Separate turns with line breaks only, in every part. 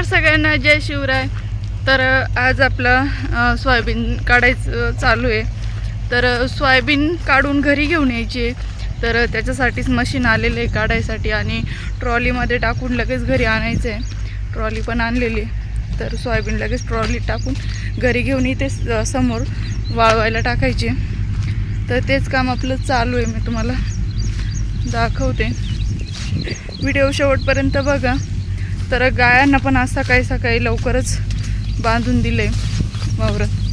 नमस्कार सगळ्यांना जय शिवराय. तर आज आपलं सोयाबीन काढायचं चालू आहे. तर सोयाबीन काढून घरी घेऊन यायची तर त्याच्यासाठीच मशीन आलेलं आहे काढायसाठी आणि ट्रॉलीमध्ये टाकून लगेच घरी आणायचं आहे ट्रॉली पण आणलेली तर सोयाबीन लगेच ट्रॉलीत टाकून घरी घेऊन इथे समोर वाळवायला टाकायचे तर तेच काम आपलं चालू आहे. मी तुम्हाला दाखवते. व्हिडिओ शेवटपर्यंत बघा. तर गायांना पण आज सकाळी सकाळी लवकरच बांधून दिले वावरत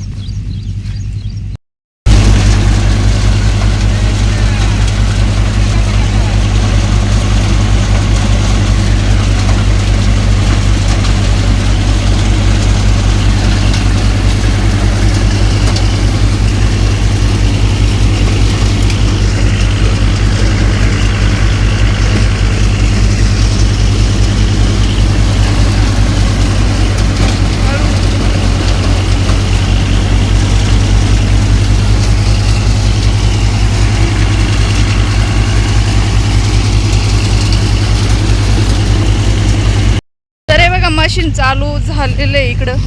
तर हे बघा मशीन चालू झालेलं आहे इकडं.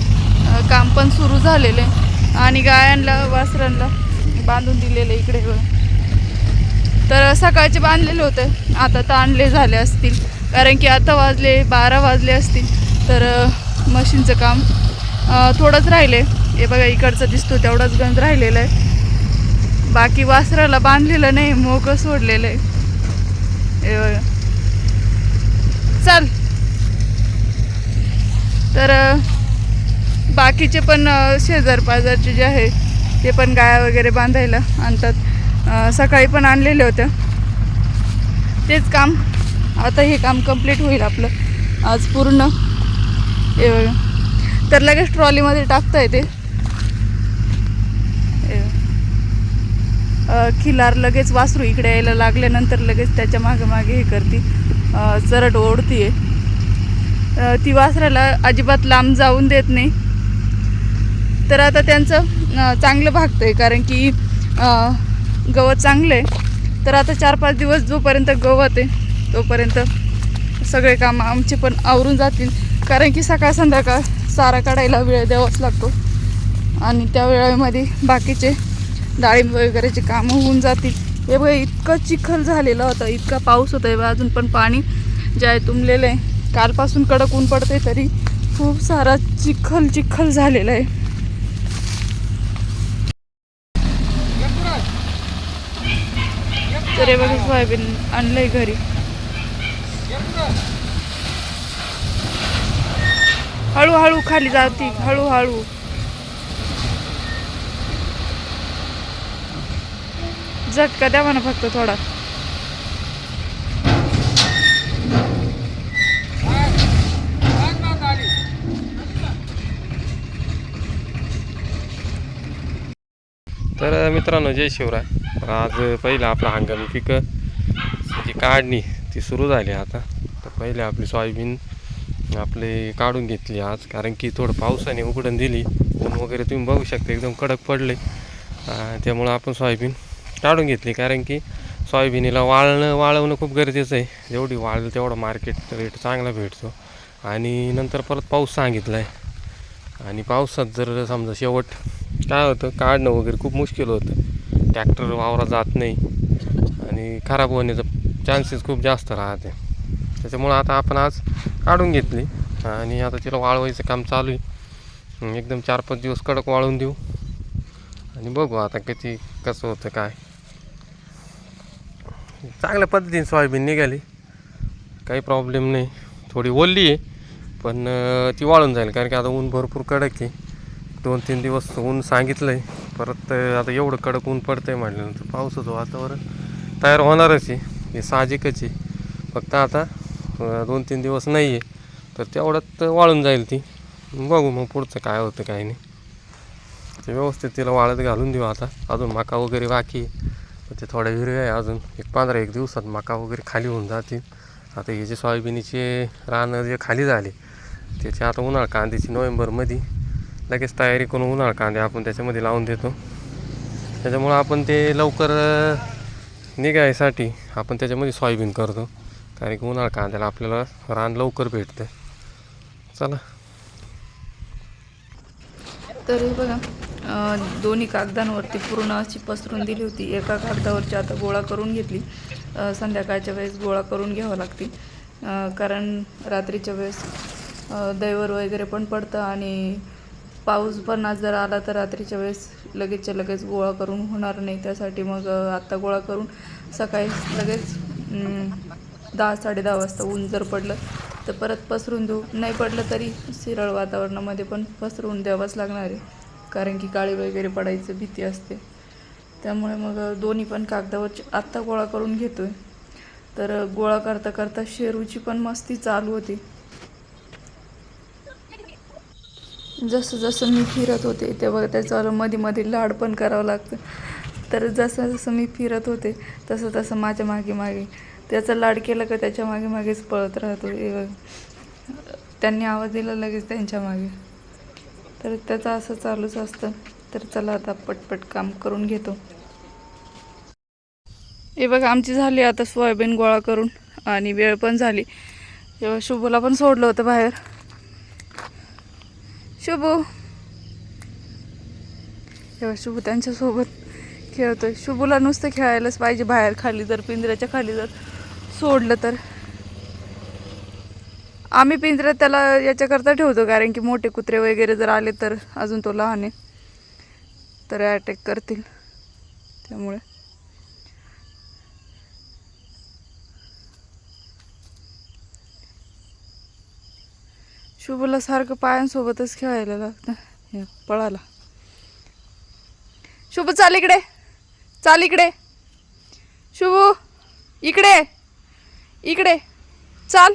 काम पण सुरू झालेलं आहे. आणि गायांना वासरांना बांधून दिलेलं आहे इकडे तर सकाळचे बांधलेले होते. आता ताणले झाले असतील. कारण की आता वाजले बारा वाजले असतील. तर मशीनचं काम थोडंच थोडंच राहिले हे बघा इकडचं दिसतो तेवढाच गंज राहिलेला आहे. बाकी वासराला बांधलेलं नाही मोकं सोडलेलं आहे. हे बघा. चल. तर बाकीचे पण शेजारपाजारचे शेजार पाजारचे जे आहे ते पण गाया वगैरे बांधायला आणतात. सकाळी पण आणलेले होते. तेच काम आता हे काम कंप्लीट होईल आपलं. आज पूर्ण. हे बघा. तर लगेच ट्रॉलीमध्ये टाकता येते. खिलार लगेच वासरू इकडे यायला लागल्यानंतर लगेच त्याच्यामागे मागे हे करते. चरट ओढतीये. ती वासराला अजिबात लांब जाऊन देत नाही. तर आता त्यांचं चांगलं भागतं आहे कारण की गवत चांगलं आहे. तर आता चार पाच दिवस जोपर्यंत गवत आहे तोपर्यंत सगळे कामं आमचे पण आवरून जातील. कारण की सकाळ संध्याकाळ सारा काढायला वेळ द्यावाच लागतो. आणि त्या वेळेमध्ये बाकीचे डाळिंब वगैरेचे कामं होऊन जातील. हे बघा इतकं चिखल झालेलं होतं इतका पाऊस होता आहे अजून पण पाणी जे आहे तुंबलेलं आहे. कालपासून कडक ऊन पडते तरी खूप सारा चिखल चिखल झालेला आहे. तर हे बघा सोयाबीन आणलंय घरी. हळूहळू खाली जाती हळूहळू. झटका द्या म्हणा फक्त थोडा
तर मित्रांनो जय शिवराय. तर आज पहिलं आपलं हंगामी पिकं जी काढणी ती सुरू झाली आता. तर पहिले आपली सोयाबीन आपली काढून घेतली आज कारण की थोडं पावसाने उघडून दिली. ऊन वगैरे तुम्ही बघू शकता एकदम कडक पडले. त्यामुळं आपण सोयाबीन काढून घेतली कारण की सोयाबीनीला वाळणं वाळवणं खूप गरजेचं आहे. जेवढी वाळलं तेवढं मार्केट रेट चांगला भेटतो. आणि नंतर परत पाऊस सांगितला आहे आणि पावसात जर समजा शेवट काय होतं काढणं वगैरे खूप मुश्किल होतं. ट्रॅक्टर वावरात जात नाही आणि खराब होण्याचं चान्सेस खूप जास्त राहते. त्याच्यामुळं आता आपण आज काढून घेतली आणि आता तिला वाळवायचं काम चालू आहे. एकदम चार पाच दिवस कडक वाळून देऊ आणि बघू आता किती कसं होतं काय. चांगल्या पद्धतीने सोयाबीन निघाली. काही प्रॉब्लेम नाही. थोडी ओलली आहे पण ती वाळून जाईल कारण की आता ऊन भरपूर कडक आहे. दोन तीन दिवस ऊन सांगितलं आहे परत आता एवढं कडक ऊन पडतं आहे म्हटल्यानंतर पावसाचं वातावरण तयार होणारच आहे. हे साहजिकच आहे. फक्त आता दोन तीन दिवस नाही आहे तर तेवढ्यात वाळून जाईल ती. बघू मग पुढचं काय होतं काय नाही. ते व्यवस्थित तिला वाळत घालून देऊ आता. अजून मका वगैरे बाकी आहे. ते थोड्या हिरव्या आहे अजून. एक पंधरा एक दिवसात मका वगैरे खाली होऊन जातील. आता हे जे सोयाबीनीचे रानं जे खाली झाले त्याची आता उन्हाळा कांद्याची नोव्हेंबरमध्ये लगेच तयारी करून उन्हाळ कांदे आपण त्याच्यामध्ये लावून देतो. त्याच्यामुळं आपण ते लवकर निघायसाठी आपण त्याच्यामध्ये सोयाबीन करतो. कारण की उन्हाळ कांद्याला आपल्याला रान लवकर भेटतं चला.
तर हे बघा दोन्ही कागदांवरती पूर्ण अशी पसरून दिली होती. एका कागदावरची आता गोळा करून घेतली. संध्याकाळच्या वेळेस गोळा करून घ्यावं लागते कारण रात्रीच्या वेळेस दैवर वगैरे पण पडतं आणि पाऊस पण आज जर आला तर रात्रीच्या वेळेस लगेचच्या लगेच गोळा करून होणार नाही. त्यासाठी मग आत्ता गोळा करून सकाळी लगेच दहा साडे दहा वाजता ऊन जर पडलं तर परत पसरून देऊ. नाही पडलं तरी सिरळ वातावरणामध्ये पण पसरवून द्यावंच लागणार आहे. कारण की काळी वगैरे पडायचं भीती असते. त्यामुळे मग दोन्ही पण कागदावर आत्ता गोळा करून घेतो आहे तर गोळा करता करता शेरूची पण मस्ती चालू होती. जसं जसं मी फिरत होते तेव्हा त्याच्यावर मध्ये मध्ये लाड पण करावं लागतं. तर जसं जसं मी फिरत होते तसं तसं माझ्या मागे मागे. त्याचा लाड केला का त्याच्यामागे मागेच पळत राहतो. त्यांनी आवाज दिला लगेच त्यांच्या मागे. तर त्याचं असं चालूच असतं. तर चला आता पटपट काम करून घेतो. हे बघा आमची झाली आता सोयाबीन गोळा करून आणि वेळ पण झाली. तेव्हा शुभूला पण सोडलं होतं बाहेर. शुभू. तेव्हा शुभू त्यांच्यासोबत खेळतोय. शुभूला नुसतं खेळायलाच पाहिजे. बाहेर खाली जर पिंजऱ्याच्या खाली जर सोडलं तर. आम्ही पिंजऱ्यात त्याला याच्याकरता ठेवतो कारण की मोठे कुत्रे वगैरे जर आले तर अजून तो लहान आहे. तर अटॅक करतील. त्यामुळे. शुभला सारखं पायांसोबतच खेळायला लागतं. हे पळाला. शुभ चाल इकडे. चाल इकडे. शुभू इकडे. इकडे. चाल.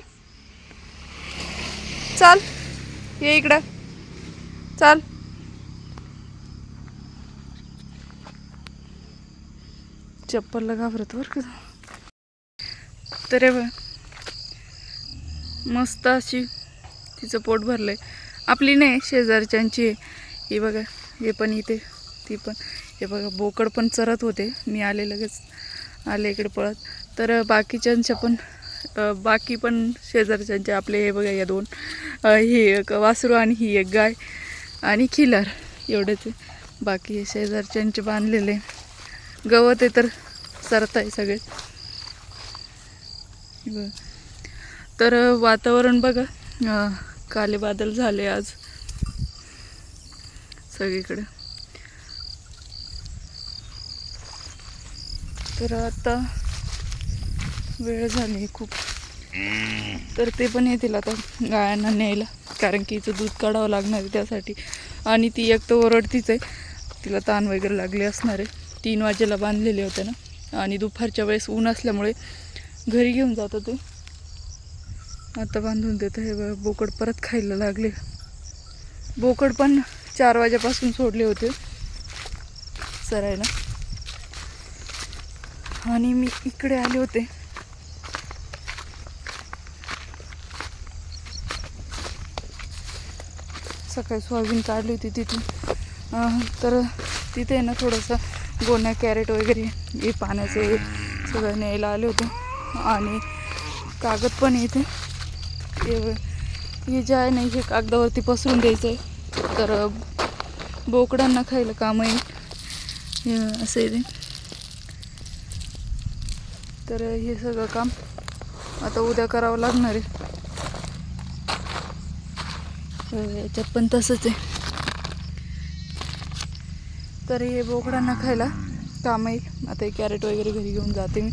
चाल. ये इकडं. चाल. चप्पलला घाबरत बर का? तर मस्त अशी तिचं पोट आहे आपली नाही शेजारच्यांची ही बघा हे पण इथे ती पण. हे बघा बोकड पण चरत होते. मी आले लगेच. आले इकडे पळत. तर बाकीच्यांच्या पण बाकी पण शेजारच्यांचे आपले हे बघा या दोन. ही एक वासरू आणि ही एक गाय आणि खिलार. एवढेच बाकी शेजारच्यांचे बांधलेले. गवत आहे तर सरत आहे सगळे तर वातावरण बघा. काले बादल झाले आज. सगळीकडे. तर आता वेळ झाली खूप. तर ते पण येतील आता गायांना न्यायला. कारण की हिचं दूध काढावं लागणार आहे त्यासाठी. आणि ती एक तर ओरडतीच आहे. तिला ताण वगैरे लागले असणार आहे. तीन वाजेला बांधलेले होते ना. आणि दुपारच्या वेळेस ऊन असल्यामुळे घरी घेऊन जात होते. आता बांधून देतं. हे बोकड परत खायला लागले. बोकड पण चार वाजेपासून सोडले होते. चरायला आणि मी इकडे आले होते. सकाळी सोयाबीन काढली होती तिथून. तर तिथे आहे ना थोडंसं गोण्या कॅरेट वगैरे हे पाण्याचे सगळं न्यायला आले होते. आणि कागद पण येते हे हे जे आहे नाही हे कागदावरती पसरून द्यायचं आहे तर बोकडांना खायला काम येईल असं ते. तर हे सगळं काम आता उद्या करावं लागणार आहे. याच्यात पण तसंच आहे. तर हे बोकडांना खायला काम येईल आता हे कॅरेट वगैरे घरी घेऊन जाते मी.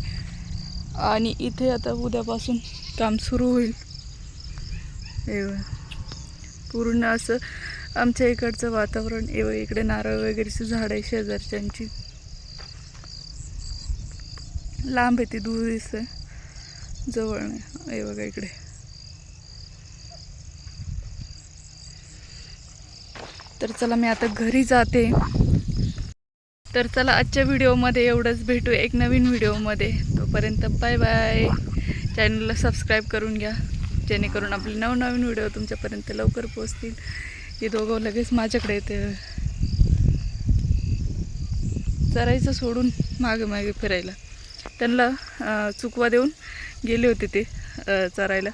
आणि इथे आता उद्यापासून काम सुरू होईल. हे पूर्ण असं आमच्या इकडचं वातावरण एव इकडे नारळ वगैरेची झाड आहे शेजारच्यांची. लांब आहे ती दूर दिसते. जवळ नाही. ए बघा इकडे. तर चला मी आता घरी जाते. तर चला आजच्या व्हिडिओमध्ये एवढंच. भेटू एक नवीन व्हिडिओमध्ये. तोपर्यंत बाय बाय. चॅनलला सबस्क्राईब करून घ्या. जेणेकरून आपले नवनवीन व्हिडिओ तुमच्यापर्यंत लवकर पोचतील हे दोघं लगेच माझ्याकडे येते. चरायचं सोडून मागे मागे फिरायला. त्यांना चुकवा देऊन गेले होते ते चरायला.